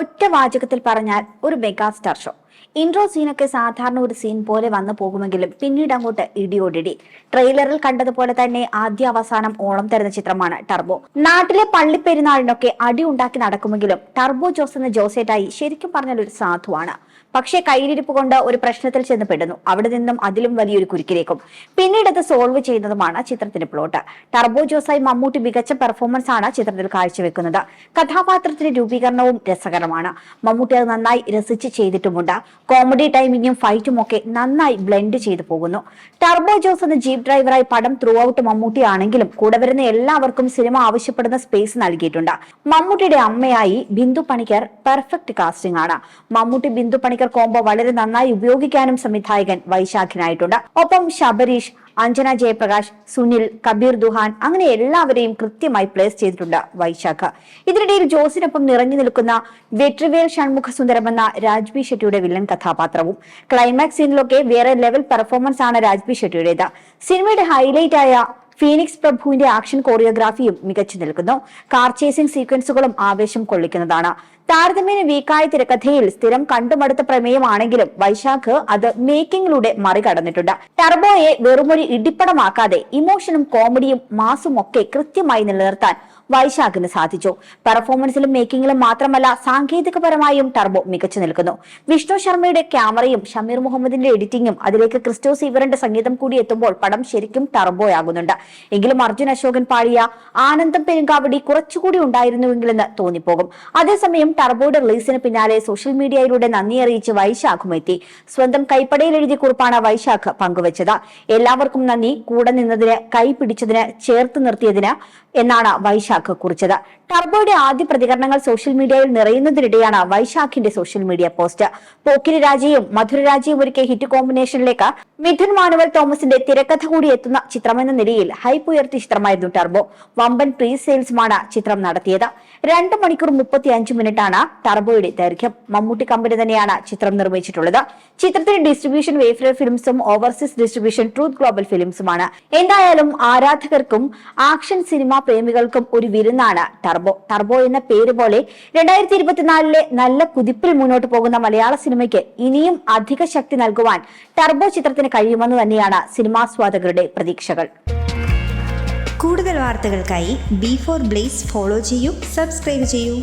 ഒറ്റ വാചകത്തിൽ പറഞ്ഞാൽ ഒരു മെഗാസ്റ്റാർ ഷോ. ഇൻട്രോ സീനൊക്കെ സാധാരണ ഒരു സീൻ പോലെ വന്നു പോകുമെങ്കിലും പിന്നീട് അങ്ങോട്ട് ഇടിയോടിടി. ട്രെയിലറിൽ കണ്ടതുപോലെ തന്നെ ആദ്യ അവസാനം ഓളം തരുന്ന ചിത്രമാണ് ടർബോ. നാട്ടിലെ പള്ളിപ്പെരുന്നാളിനൊക്കെ അടി ഉണ്ടാക്കി നടക്കുമെങ്കിലും ടർബോ ജോസ് എന്ന ജോസേറ്റായി ശരിക്കും പറഞ്ഞാൽ ഒരു സാധുവാണ്. പക്ഷേ കയ്യിലിരിപ്പ് കൊണ്ട് ഒരു പ്രശ്നത്തിൽ ചെന്ന് പെടുന്നു. അവിടെ നിന്നും അതിലും വലിയൊരു കുരുക്കിലേക്കും. പിന്നീട് അത് സോൾവ് ചെയ്യുന്നതുമാണ് ചിത്രത്തിന്റെ പ്ലോട്ട്. ടർബോ ജോസായി മമ്മൂട്ടി മികച്ച പെർഫോമൻസ് ആണ് ചിത്രത്തിൽ കാഴ്ചവെക്കുന്നത്. കഥാപാത്രത്തിന്റെ രൂപീകരണവും രസകരമാണ്. മമ്മൂട്ടി അത് നന്നായി രസിച്ച് ചെയ്തിട്ടുമുണ്ട്. കോമഡി ടൈമിങ്ങും ഫൈറ്റും ഒക്കെ നന്നായി ബ്ലെൻഡ് ചെയ്തു പോകുന്നു. ടർബോ ജോസ് എന്ന ജീപ്പ് ഡ്രൈവറായി പടം ത്രൂ ഔട്ട് മമ്മൂട്ടി ആണെങ്കിലും കൂടെ വരുന്ന എല്ലാവർക്കും സിനിമ ആവശ്യപ്പെടുന്ന സ്പേസ് നൽകിയിട്ടുണ്ട്. മമ്മൂട്ടിയുടെ അമ്മയായി ബിന്ദു പണിക്കർ പെർഫെക്റ്റ് കാസ്റ്റിംഗ് ആണ്. മമ്മൂട്ടി ബിന്ദു പണിക്കർ കോംബോ വളരെ നന്നായി ഉപയോഗിക്കാനും സംവിധായകൻ വൈശാഖിനായിട്ടുണ്ട്. ഒപ്പം ശബരീഷ് അഞ്ജന ജയപ്രകാശ് സുനിൽ കബീർ ദുഹാൻ അങ്ങനെ എല്ലാവരെയും കൃത്യമായി പ്ലേസ് ചെയ്തിട്ടുണ്ട് വൈശാഖ. ഇതിനിടയിൽ ജോസിനൊപ്പം നിറഞ്ഞു നിൽക്കുന്ന വെട്രിവേൽ ഷൺമുഖ സുന്ദരം എന്ന രാജ്ബി ഷെട്ടിയുടെ വില്ലൻ കഥാപാത്രവും ക്ലൈമാക്സ് സീനിലൊക്കെ വേറെ ലെവൽ പെർഫോമൻസ് ആണ് രാജ്ബി ഷെട്ടിയുടേത്. സിനിമയുടെ ഹൈലൈറ്റ് ആയ ഫീനിക്സ് പ്രഭുവിന്റെ ആക്ഷൻ കോറിയോഗ്രാഫിയും മികച്ചു നിൽക്കുന്നു. കാർ ചേസിംഗ് സീക്വൻസുകളും ആവേശം കൊള്ളിക്കുന്നതാണ്. താരതമ്യേന വീക്കായ തിരക്കഥയിൽ സ്ഥിരം കണ്ടുമടുത്ത പ്രമേയമാണെങ്കിലും വൈശാഖ് അത് മേക്കിംഗിലൂടെ മറികടന്നിട്ടുണ്ട്. ടർബോയെ വെറുമൊരു ഇടിപ്പടമാക്കാതെ ഇമോഷനും കോമഡിയും മാസും ഒക്കെ കൃത്യമായി നിലനിർത്താൻ വൈശാഖിന് സാധിച്ചു. പെർഫോമൻസിലും മേക്കിംഗിലും മാത്രമല്ല സാങ്കേതികപരമായും ടർബോ മികച്ചു നിൽക്കുന്നു. വിഷ്ണു ശർമ്മയുടെ ക്യാമറയും ഷമീർ മുഹമ്മദിന്റെ എഡിറ്റിംഗും അതിലേക്ക് ക്രിസ്റ്റോ സീവറിന്റെ സംഗീതം കൂടി എത്തുമ്പോൾ പടം ശരിക്കും ടർബോയാകുന്നുണ്ട് എങ്കിലും അർജുൻ അശോകൻ പാടിയ ആനന്ദം പെരുങ്കാവടി കുറച്ചുകൂടി ഉണ്ടായിരുന്നുവെങ്കിലെന്ന് തോന്നിപ്പോകും. അതേസമയം ടർബോയുടെ റിലീസിന് പിന്നാലെ സോഷ്യൽ മീഡിയയിലൂടെ നന്ദി അറിയിച്ച് വൈശാഖും എത്തി. സ്വന്തം കൈപ്പടയിൽ എഴുതിയ കുറിപ്പാണ് വൈശാഖ് പങ്കുവച്ചത്. എല്ലാവർക്കും നന്ദി. കൂടെ നിന്നതിന് കൈ പിടിച്ചതിന് ചേർത്ത് നിർത്തിയതിന് എന്നാണ് വൈശാഖ് കുറിച്ചത്. ടർബോയുടെ ആദ്യ പ്രതികരണങ്ങൾ സോഷ്യൽ മീഡിയയിൽ നിറയുന്നതിനിടെയാണ് വൈശാഖിന്റെ സോഷ്യൽ മീഡിയ പോസ്റ്റ്. പോക്കിരി രാജയും മധുരരാജയും ഒരുക്കിയ ഹിറ്റ് കോമ്പിനേഷനിലേക്ക് മിഥുൻ മാനുവൽ തോമസിന്റെ തിരക്കഥ കൂടി എത്തുന്ന ചിത്രമെന്ന നിലയിൽ ഹൈപ്പ് ഉയർത്തി ചിത്രമായിരുന്നു ടർബോ. വമ്പൻ പ്രീ സെയിൽസുമാണ് ചിത്രം നടത്തിയത്. രണ്ട് മണിക്കൂർ മുപ്പത്തി അഞ്ച് മിനിറ്റാണ് ടർബോയുടെ ദൈർഘ്യം. മമ്മൂട്ടി കമ്പനി തന്നെയാണ് ചിത്രം നിർമ്മിച്ചിട്ടുള്ളത്. ചിത്രത്തിന് ഡിസ്ട്രിബ്യൂഷൻ വേഫ്രർ ഫിലിംസും ഓവർസീസ് ഡിസ്ട്രിബ്യൂഷൻ ട്രൂത്ത് ഗ്ലോബൽ ഫിലിംസുമാണ് എന്തായാലും ആരാധകർക്കും ആക്ഷൻ സിനിമാ പ്രേമികൾക്കും ഒരു വിരുന്നാണ്. ടർബോ ടർബോ എന്ന പേര് പോലെ രണ്ടായിരത്തി ഇരുപത്തിനാലിലെ നല്ല കുതിപ്പിൽ മുന്നോട്ട് പോകുന്ന മലയാള സിനിമയ്ക്ക് ഇനിയും അധിക ശക്തി നൽകുവാൻ ടർബോ ചിത്രത്തിന് കഴിയുമെന്ന് തന്നെയാണ് സിനിമാസ്വാദകരുടെ പ്രതീക്ഷകൾ. കൂടുതൽ വാർത്തകൾക്കായി ബി ഫോർ ബ്ലേസ് ഫോളോ ചെയ്യൂ സബ്സ്ക്രൈബ് ചെയ്യൂ.